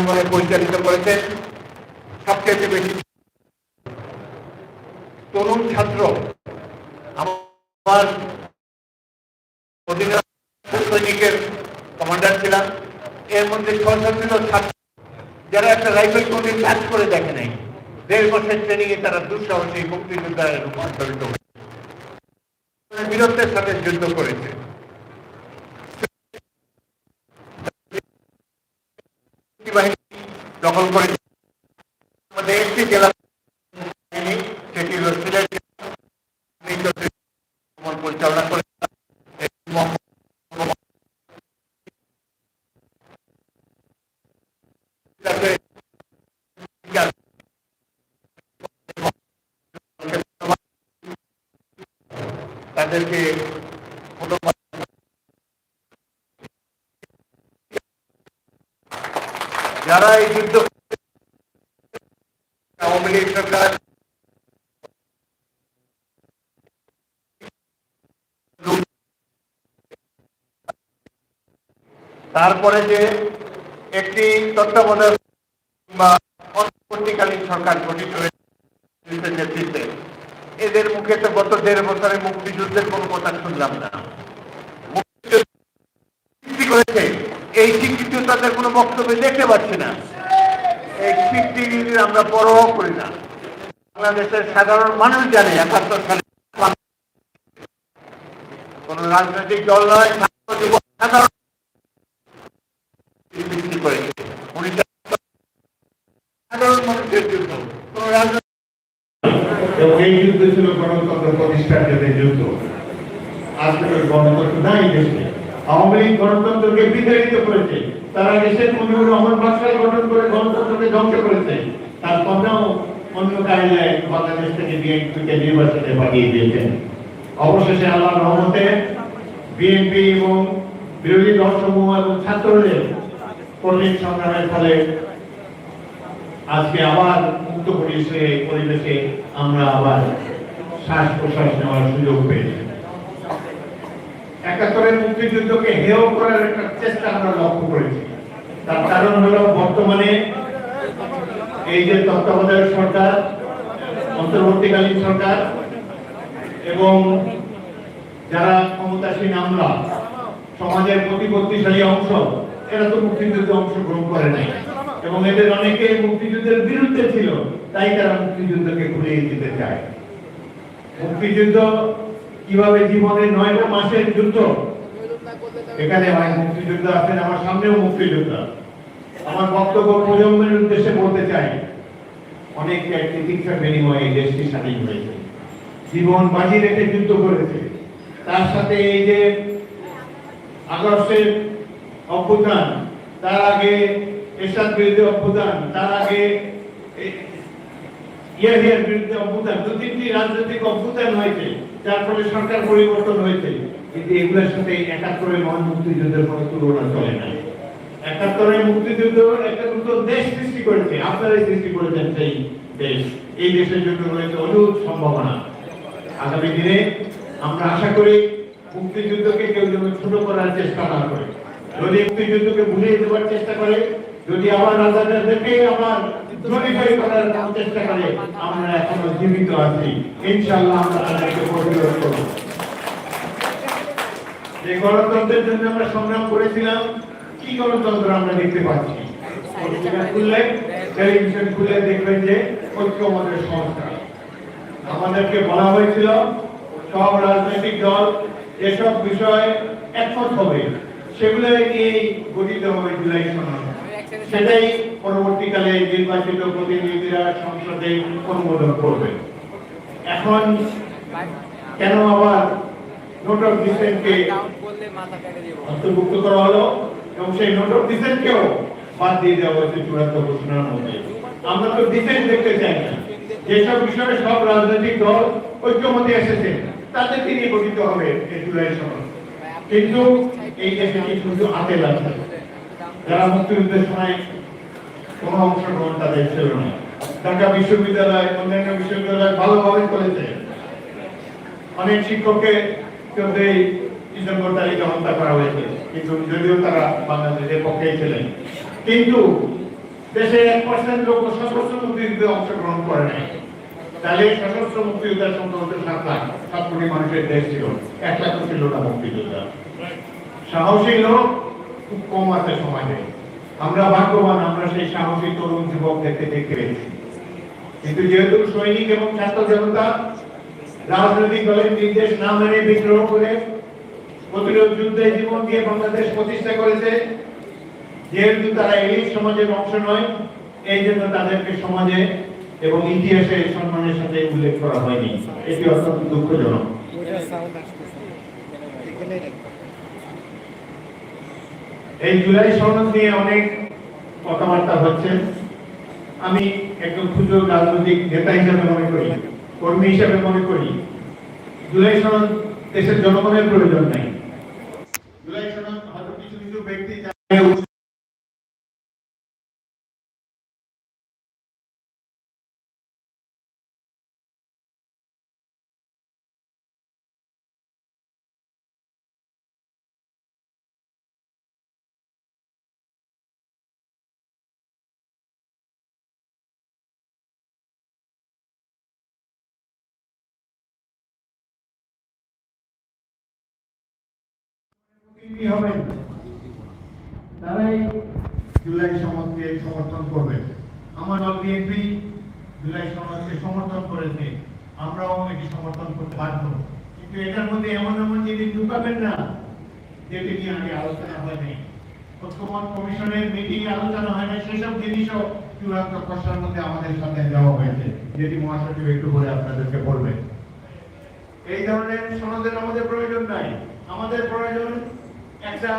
প্রাঙ্গণে পরিচালিত করেছেন সবচেয়ে বেশি তরুণ ছাত্র আমার সৈনিকের কমান্ডার ছিলাম। এর মধ্যে ছিল ছাত্র যারা একটা রাইফেল কোনদিন কাজ করে দেখে নাই। দেড় বছর ট্রেনিং এ তারা দুঃসাহসী মুক্তিযোদ্ধায় রূপান্তরিত হয়েছে বীরত্বের সাথে যুদ্ধ করেছে। দখল করে আমাদের একটি জেলা বাহিনী, সেটি হল সিলেট জেলা। আমি চৌধুরী ভ্রমণ পরিচালনা করে তাদেরকে ধন্যবাদ যারা এই যুদ্ধ আওয়ামী লীগ সরকার তারপরে যে একটি তত্ত্বাবধায়ক বা সরকার গঠিত হয়েছে নেতৃত্বে এদের মুখে তো গত দেড় বছরে মুক্তিযুদ্ধের কোনো কথা শুনলাম না মুক্তিযুদ্ধ স্বীকৃতি করেছে এই স্বীকৃতি তাদের কোনো বক্তব্য দেখতে পাচ্ছি না। এই স্বীকৃতি আমরা পরোয়া করি না। বাংলাদেশের সাধারণ মানুষ জানে একাত্তর সালে কোন রাজনৈতিক দল নয় এই আওয়ামী লীগ গণতন্ত্রকে বিতাড়িত করেছে। তারা দেশের মনে রহমান বাদশাহ গঠন করে গণতন্ত্রকে ধ্বংস করেছে। তার কথাও অন্য কায়দায় বাংলাদেশ থেকে বিএনপিকে নির্বাচনে পাঠিয়ে দিয়েছেন। অবশেষে আল্লাহ রহমতে বিএনপি এবং বিরোধী দলসমূহ এবং ছাত্রদের কঠিন সংগ্রামের ফলে আজকে আবার মুক্ত পরিবেশে পরিবেশে আমরা আবার শ্বাস প্রশ্বাস নেওয়ার সুযোগ পেয়েছি। একাত্তরের মুক্তিযুদ্ধকে হেয় করার একটা চেষ্টা আমরা লক্ষ্য করেছি। তার কারণ হলো বর্তমানে এই যে তত্ত্বাবধায়ক সরকার, অন্তর্বর্তীকালীন সরকার এবং যারা ক্ষমতাসীন আমরা, সমাজের প্রতিপত্তিশালী অংশ, এরা তো মুক্তিযুদ্ধে অংশগ্রহণ করে নাই। এবং এদের অনেকে মুক্তিযুদ্ধের বিরুদ্ধে ছিল, তাই তারা মুক্তিযুদ্ধকে ঘুরিয়ে দিতে চায়। মুক্তিযুদ্ধ কীভাবে জীবনের নয়টা মাসের যুদ্ধ? এখানে ভাই মুক্তিযুদ্ধ আছেন আমার সামনেও মুক্তিযুদ্ধ আমার বক্তব্য প্রজন্মের উদ্দেশ্যে বলতে চাই, অনেক চিকিৎসার বিনিময়ে এই দেশটি স্বাধীন হয়েছে। জীবন বাজি রেখে যুদ্ধ করেছে। তার সাথে এই যে আগস্টের অভ্যুত্থান, তার আগে এরশাদ বিরুদ্ধে অভ্যুত্থান, তার আগে ইয়াহিয়ার বিরুদ্ধে অভ্যুত্থান দু তিনটি রাজনৈতিক অভ্যুত্থান হয়েছে, যার ফলে সরকার পরিবর্তন হয়েছে। কিন্তু এগুলোর সাথে একাত্তরের মহান মুক্তিযুদ্ধের কোনো তুলনা চলে না। একাত্তরের মুক্তিযুদ্ধ, একটা নতুন দেশ সৃষ্টি করেছে, আপনারাই সৃষ্টি করেছেন সেই দেশ। এই দেশের জন্য রয়েছে অনেক সম্ভাবনা। আগামী দিনে আমরা আশা করি মুক্তিযুদ্ধকে কেউ যেন ছোট করার চেষ্টা না করে। যদি মুক্তিযুদ্ধকে ভুলিয়ে দেওয়ার চেষ্টা করে, যদি আবার রাজাদেরকে আবার গ্লোরিফাই করার চেষ্টা করে, আমরা এখনও জীবিত আছি। ইনশাআল্লাহ আমরা তাদেরকে প্রতিরোধ করব। যে গণতন্ত্রের জন্য আমরা সংগ্রাম করেছিলাম কি গণতন্ত্র আমরা দেখতে পাচ্ছি? পত্রিকা খুললে টেলিভিশন খুলে দেখবেন যে ঐক্যমতের সংস্থা আমাদেরকে বলা হয়েছিল সব রাজনৈতিক দল এসব বিষয়ে একমত হবে সেগুলো নিয়ে গঠিত হবে জুলাই সনদ। সেটাই পরবর্তীকালে নির্বাচিত প্রতিনিধিরা সংসদে অনুমোদন করবে। এখন কেন আবার নোট অফ ডিসেন্টকে অন্তর্ভুক্ত করা হলো? এবং সেই নোট অফ বাদ দিয়ে দেওয়া হয়েছে চূড়ান্ত ঘোষণার মধ্যে। আমরা তো ডিসেন্ট দেখতে চাই না। যেসব বিষয়ে সব রাজনৈতিক দল ঐক্যমতে এসেছে, তাদেরকে নিয়ে গঠিত হবে এই জুলাই সনদ কিন্তু এই দেশে কি শুধু হাতে লাগছে যারা মুক্তিযুদ্ধের সময় কোনো অংশগ্রহণ তাদের ছিল না। ঢাকা বিশ্ববিদ্যালয়, অন্যান্য বিশ্ববিদ্যালয় ভালোভাবে চলেছে। অনেক শিক্ষককে চোদ্দই ডিসেম্বর তারিখে হত্যা করা হয়েছে। কিন্তু যদিও তারা বাংলাদেশের পক্ষেই ছিলেন। কিন্তু দেশের এক পার্সেন্ট লোক সশস্ত্র মুক্তিযুদ্ধে অংশগ্রহণ করে নাই। তাহলে সশস্ত্র মুক্তিযোদ্ধার হতো সাত লাখ, সাত কোটি মানুষের দেশ ছিল। এক লাখ ছিল না মুক্তিযোদ্ধা। সাহসী লোক খুব কম আছে সমাজে। আমরা ভাগ্যবান, আমরা সেই সাহসী তরুণ যুবক দেখতে দেখতে পেয়েছি। কিন্তু যেহেতু সৈনিক এবং ছাত্র জনতা রাজনৈতিক দলের নির্দেশ না মেনে বিদ্রোহ করে প্রতিরোধ যুদ্ধে জীবন দিয়ে বাংলাদেশ প্রতিষ্ঠা করেছে, যেহেতু তারা এলিট সমাজের অংশ নয়, এই জন্য তাদেরকে সমাজে এবং ইতিহাসে সম্মানের সাথে উল্লেখ করা হয়নি। এটি অত্যন্ত দুঃখজনক। এই জুলাই সনদ নিয়ে অনেক কথাবার্তা হচ্ছে। আমি একজন ক্ষুদ্র রাজনৈতিক নেতা হিসাবে মনে করি, কর্মী হিসেবে মনে করি। জুলাই সনদ দেশের জনগণের প্রয়োজন নাই। কি হবেন তারাই জুলাই সনদকে সমর্থন করবে। আমার দল বিএনপি জুলাই সনদকে সমর্থন করেছে। আমরাও এটি সমর্থন করতে বাধ্য। কিন্তু এটার মধ্যে এমন এমন জিনিস ঢুকাবেন না, যেটি নিয়ে আগে আলোচনা হয়নি। ঐক্যমত কমিশনের মিটিং আলোচনা হয় না সেসব জিনিসও চূড়ান্ত খসড়ার মধ্যে আমাদের সাথে দেওয়া হয়েছে। যেটি মহাসচিব একটু করে আপনাদেরকে বলবেন এই ধরনের সনদের আমাদের প্রয়োজন নাই। আমাদের প্রয়োজন একটা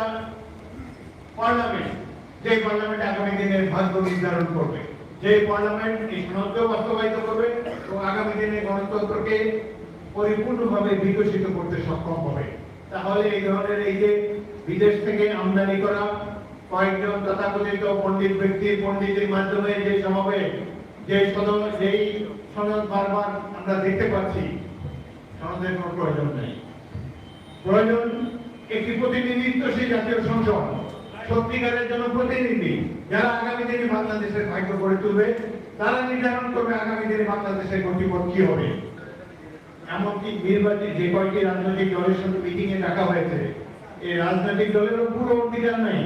পার্লামেন্ট যে পার্লামেন্ট আগামী দিনের ভাগ্য নির্ধারণ করবে। যে পার্লামেন্ট এই সনদকে বাস্তবায়িত করবে এবং আগামী দিনে গণতন্ত্রকে পরিপূর্ণভাবে বিকশিত করতে সক্ষম হবে। তাহলে এই ধরনের এই যে বিদেশ থেকে আমদানি করা কয়েকজন তথাকথিত পণ্ডিত ব্যক্তির পণ্ডিতের মাধ্যমে যে সমাবেশ, যে সদন, যেই সনদ বারবার আমরা দেখতে পাচ্ছি সনদের কোনো প্রয়োজন নেই। প্রয়োজন একটি প্রতিনিধিত্বশীল জাতীয় সংসদ। সত্যিকারের জন্য প্রতিনিধি যারা আগামী দিনে বাংলাদেশের ভাগ্য গড়ে তুলবে, তারা নির্ধারণ করবে আগামী দিনে বাংলাদেশের গতিপথ কি হবে। এমনকি নির্বাচন যে কয়েকটি রাজনৈতিক দলের সঙ্গে মিটিং এ ডাকা হয়েছে, এই রাজনৈতিক দলেরও পুরো অধিকার নেই।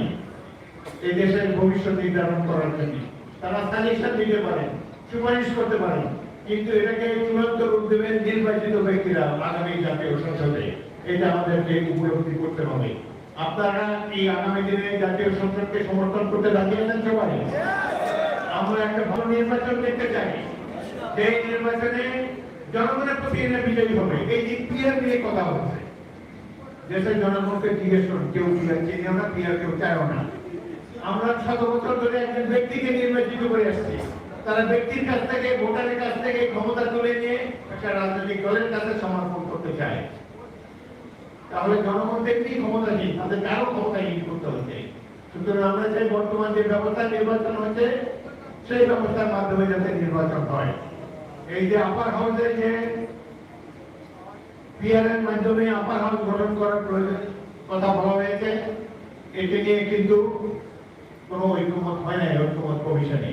এই দেশের ভবিষ্যৎ নির্ধারণ করার জন্য। তারা সাজেশন দিতে পারেন সুপারিশ করতে পারেন কিন্তু এটাকে চূড়ান্ত রূপ দেবেন নির্বাচিত ব্যক্তিরা আগামী জাতীয় সংসদে। এটা আমাদেরকে উপলব্ধি করতে হবে। আপনারা এই আগামী দিনে জাতীয় সংসদকে সমর্থন করতে আছেন সবাই? আমরা একটা ভালো নির্বাচন দেখতে চাই। সেই নির্বাচনে জনগণের প্রতি এরা বিজয়ী হবে। এই যে পিয়ার নিয়ে কথা হচ্ছে দেশের জনগণকে জিজ্ঞেস করুন, কেউ পিয়ার চিনিও না পিয়ার কেউ চায়ও না। আমরা শত বছর ধরে একজন ব্যক্তিকে নির্বাচিত করে আসছি। তারা ব্যক্তির কাছ থেকে, ভোটারের কাছ থেকে ক্ষমতা তুলে নিয়ে একটা রাজনৈতিক দলের কাছে সমর্পণ করতে চায়। তাহলে জনগণ ব্যক্তি ক্ষমতাহীন তাদের কারও ক্ষমতাহীন করতে হচ্ছে সুতরাং আমরা চাই বর্তমান যে ব্যবস্থা নির্বাচন হচ্ছে সেই ব্যবস্থার মাধ্যমে যাতে নির্বাচন হয়। এই যে আপার হাউসের যে মাধ্যমে আপার হাউস গঠন করার প্রয়োজন কথা বলা হয়েছে নিয়ে কিন্তু কোনো ঐক্যমত হয় নাই ঐক্যমত কমিশনে।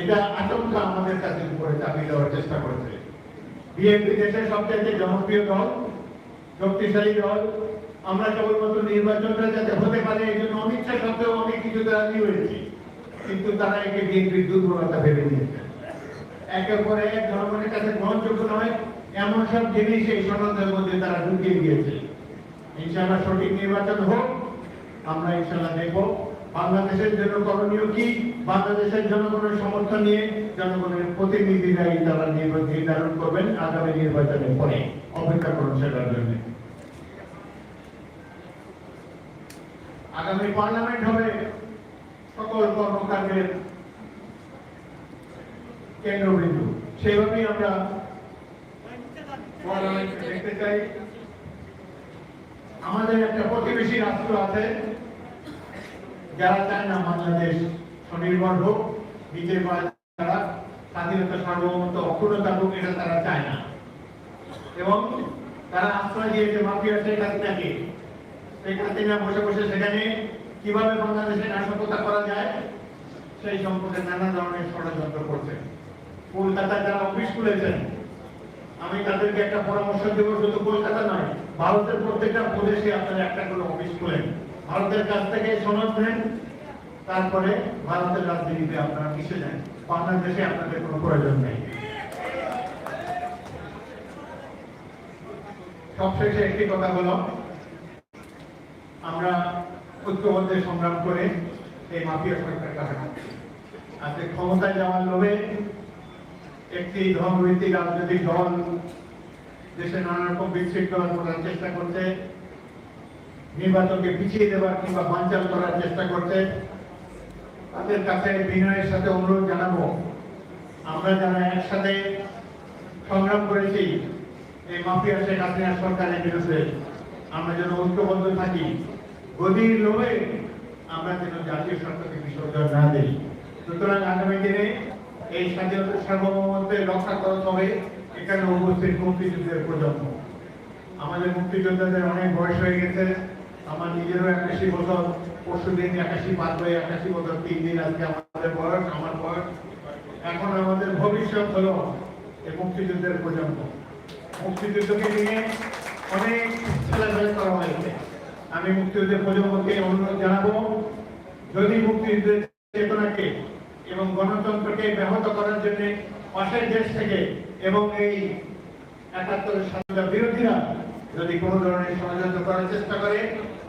এটা আশঙ্কা আমাদের কাছে উপরে চাপিয়ে দেওয়ার চেষ্টা করেছে। বিএনপি দেশের সবচেয়ে জনপ্রিয় দল শক্তিশালী দল। আমরা কেবলমাত্র নির্বাচনটা যাতে হতে পারে, এই জন্য অনিচ্ছা সত্ত্বেও অনেক কিছু রাজি হয়েছি কিন্তু তারা একে বিএনপির দুর্বলতা ভেবে নিয়েছে। একের পরে এক জনগণের কাছে গ্রহণযোগ্য নয় এমন সব জিনিস এই সনদের মধ্যে তারা ঢুকিয়ে দিয়েছে। ইনশাআল্লাহ সঠিক নির্বাচন হোক, আমরা ইনশাআল্লাহ দেখব। বাংলাদেশের জন্য করণীয় কি? বাংলাদেশের জনগণের সমর্থন নিয়ে জনগণের প্রতিনিধিরাই তারা নির্বাচন নির্ধারণ করবেন আগামী নির্বাচনের পরে। অপেক্ষা করুন সেটার জন্য আগামী পার্লামেন্ট হবে সকল কর্মকাণ্ডের কেন্দ্রবিন্দু। সেইভাবেই আমরা দেখতে চাই। আমাদের একটা প্রতিবেশী রাষ্ট্র আছে, যারা চায় না বাংলাদেশ স্বনির্ভর হোক, নিজের পায়ে তারা স্বাধীনতা সার্বভৌমত্ব অক্ষুণ্ণতা হোক এটা তারা চায় না। এবং তারা আশ্রয় দিয়েছে মাফিয়া শেখ হাসিনাকে শেখ হাসিনা বসে বসে সেখানে কীভাবে বাংলাদেশে নাশকতা করা যায়, সেই সম্পর্কে নানা ধরনের ষড়যন্ত্র করছে। কলকাতায় যারা অফিস খুলেছেন, আমি তাদেরকে একটা পরামর্শ দেবো, শুধু কলকাতা নয়, ভারতের প্রত্যেকটা প্রদেশে আপনারা একটা করে অফিস খুলেন। ভারতের কাছ থেকে সনদ নেন, তারপরে ভারতের রাজনীতিতে আপনারা মিশে যান। বাংলাদেশে আপনাদের কোনো প্রয়োজন নেই। সবশেষে একটি কথা হলো আমরা ঐক্যবদ্ধে সংগ্রাম করে এই মাফিয়া সরকারকে হারাই আজকে ক্ষমতায় যাওয়ার লোভে একটি ধর্মভিত্তিক রাজনৈতিক দল দেশে নানা রকম বিশৃঙ্খলা করার চেষ্টা করছে, নির্বাচনকে পিছিয়ে দেওয়ার কিংবা বানচাল করার চেষ্টা করছে। তাদের কাছে বিনয়ের সাথে অনুরোধ জানাব। আমরা যারা একসাথে সংগ্রাম করেছি এই মাফিয়া শেখ হাসিনা সরকারের বিরুদ্ধে আমরা যেন ঐক্যবদ্ধ থাকি। গদির লোভে আমরা যেন জাতীয় স্বার্থকে বিসর্জন না দিই। সুতরাং আগামী দিনে এই স্বাধীনতা সার্বভৌমত্বের রক্ষা করতে হবে এখানে উপস্থিত মুক্তিযুদ্ধের প্রজন্ম। আমাদের মুক্তিযোদ্ধাদের অনেক বয়স হয়ে গেছে। আমার নিজেরও একাশি বছর পরশু দিন একাশি, পার হয়ে একাশি বছর, তিন দিন আজকে আমাদের বয়স, আমার বয়স। এখন আমাদের ভবিষ্যৎ হলো এই মুক্তিযুদ্ধের প্রজন্ম। মুক্তিযুদ্ধকে নিয়ে অনেক ছেলেবেলা করা হয়েছে। আমি মুক্তিযুদ্ধের প্রজন্মকে অনুরোধ জানাব, যদি মুক্তিযুদ্ধের চেতনাকে এবং গণতন্ত্রকে ব্যাহত করার জন্য পাশের দেশ থেকে এবং এই একাত্তরের স্বাধীনতা বিরোধীরা যদি কোনো ধরনের ষড়যন্ত্র করার চেষ্টা করে,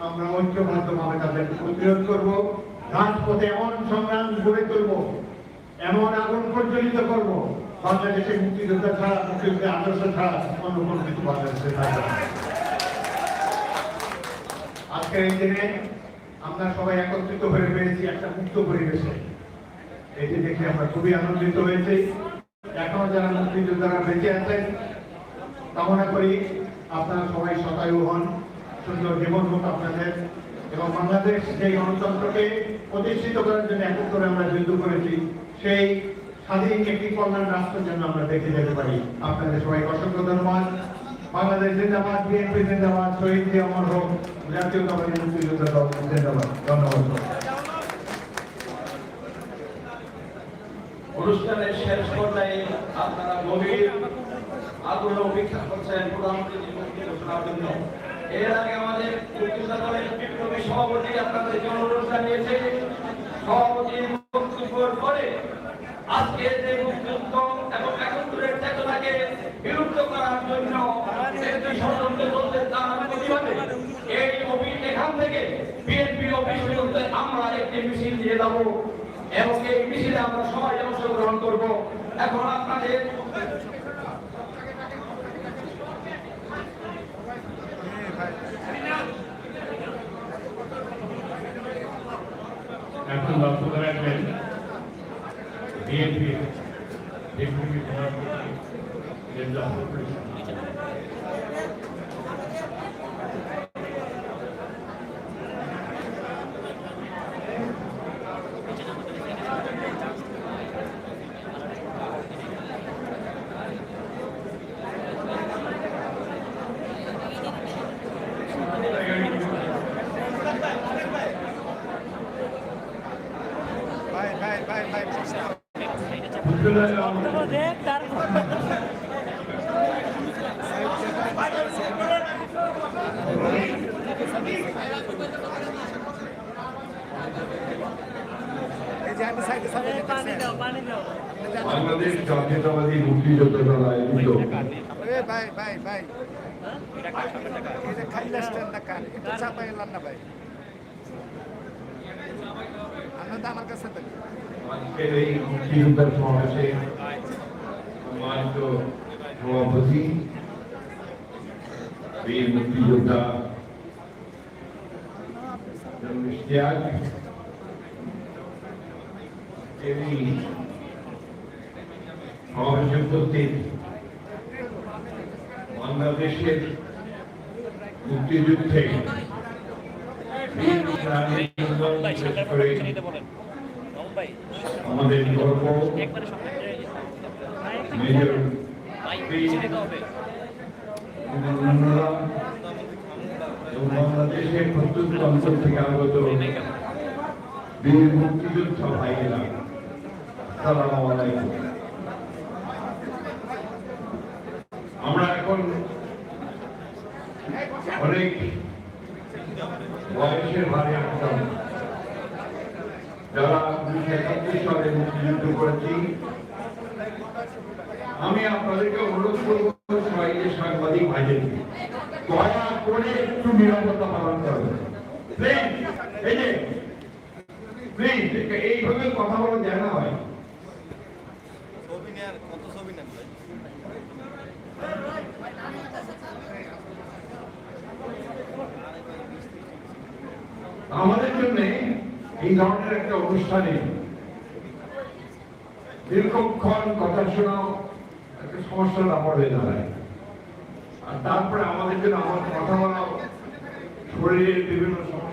আমরা ঐক্যবদ্ধভাবে তাদের প্রতিরোধ করব। রাজপথে এমন সংগ্রাম গড়ে তুলব করব বাংলাদেশের মুক্তিযোদ্ধা ছাড়া মুক্তিযুদ্ধের আদর্শ ছাড়া অন্য কোনো কিছু বাংলাদেশে আজকের এই দিনে আমরা সবাই একত্রিত হয়ে পেরেছি একটা মুক্ত পরিবেশে। এটি দেখে আমরা খুবই আনন্দিত হয়েছি। এখনও যারা মুক্তিযোদ্ধারা বেঁচে আছেন, কামনা করি আপনারা সবাই শতায়ু হন, সুন্দর জীবন হোক আপনাদের। এবং বাংলাদেশ যে গণতন্ত্রকে প্রতিষ্ঠিত করার জন্য একক করে আমরা যুদ্ধ করেছি, সেই স্বাধীন একটি কল্যাণ রাষ্ট্র যেন আমরা দেখে যেতে পারি। আপনাদের সবাই অসংখ্য ধন্যবাদ। বাংলাদেশ জিন্দাবাদ, বিএনপি জিন্দাবাদ, শহীদ জি অমর হোক জাতীয়তাবাদী মুক্তিযোদ্ধা দল, জিন্দাবাদ। ধন্যবাদ। অনুষ্ঠানের শেষ পর্যায়ে আপনারা গভীর আগ্রহ অপেক্ষা করছেন প্রধানমন্ত্রী মুক্তি ঘোষণার জন্য। এর আগে আমাদের মুক্তিযোদ্ধা দলের বিপ্লবী সভাপতি আপনাদেরকে অনুরোধ জানিয়েছে সভাপতির বক্তব্যের পরে আজকে যে মুক্তিযুদ্ধ এবং একাত্তরের চেতনাকে বিলুপ্ত করার জন্য একটি ষড়যন্ত্র চলছে তার প্রতিবাদে এই অফিস এখান থেকে বিএনপি অফিস আমরা একটি মিছিল দিয়ে যাব এবং এই মিছিলে আমরা সবাই অংশগ্রহণ করব। এখন আপনাদের এখন বক্তব্য রাখবেন বিএনপি ডেপুটি সভাপতি রেজা হোসেন। ভাই ভাই ভাই ভাই মুক্তিযোদ্ধা দল দেখ তার এই যে আমি সাইডে সাইডে পানি দাও পানি দাও বাংলাদেশ জাতীয়তাবাদী মুক্তিযোদ্ধা দল আয়োজিত ভাই ভাই ভাই। আমার কাছে আজকের এই মুক্তিযোদ্ধা সমাবেশে সম্মানিত সভাপতি বীর মুক্তিযোদ্ধা ইশতিয়াক এই সমাবেশে উপস্থিত বাংলাদেশের মুক্তিযুদ্ধে আমাদের গর্ব মেজর অন্যরা বাংলাদেশের প্রত্যন্ত অঞ্চল থেকে আগত বীর ভাইয়েরা সালাম আলাইকুম। আমরা এখন অনেক বয়সের ভারে আসতাম যারা উনিশশো একাত্তর সালে মুক্তিযুদ্ধ করেছি আমি আপনাদেরকে অনুরোধ করব সবাই যে সাংবাদিক ভাইদেরকে দয়া করে একটু নিরাপত্তা পালন করবেন আমাদের জন্য এই ধরনের একটা অনুষ্ঠানে দীর্ঘক্ষণ কথা শোনাও, একটা সমস্যার ব্যাপার হয়ে দাঁড়ায় আর তারপরে আমাদের জন্য আমার কথা বলা শরীরের বিভিন্ন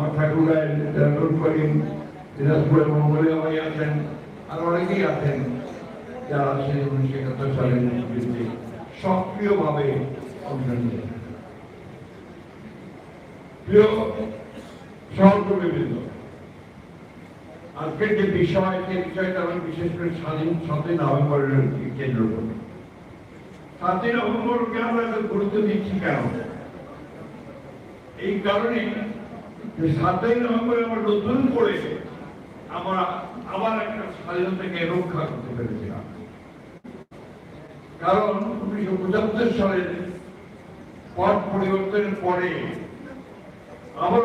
আমার নুর করিম দিনাজপুরের মঙ্গলে ভাই আছেন, আর অনেকেই আছেন যারা সেই উনিশশো একাত্তর সালের মুক্তিযুদ্ধে সক্রিয়ভাবে অংশ নিয়েছেন আজকের যে বিষয়, যে বিষয়টা আমি বিশেষ করে স্বাধীন সাতই নভেম্বরের কেন্দ্র করে সাতই নভেম্বরকে আমরা এত গুরুত্ব দিচ্ছি কেন? এই কারণে সাতই নভেম্বরে আমরা নতুন করে আমরা আবার একটা স্বাধীনতাকে রক্ষা করতে পেরেছিলাম। কারণ উনিশশো পঁচাত্তর সালের পথ পরিবর্তনের পরে আবার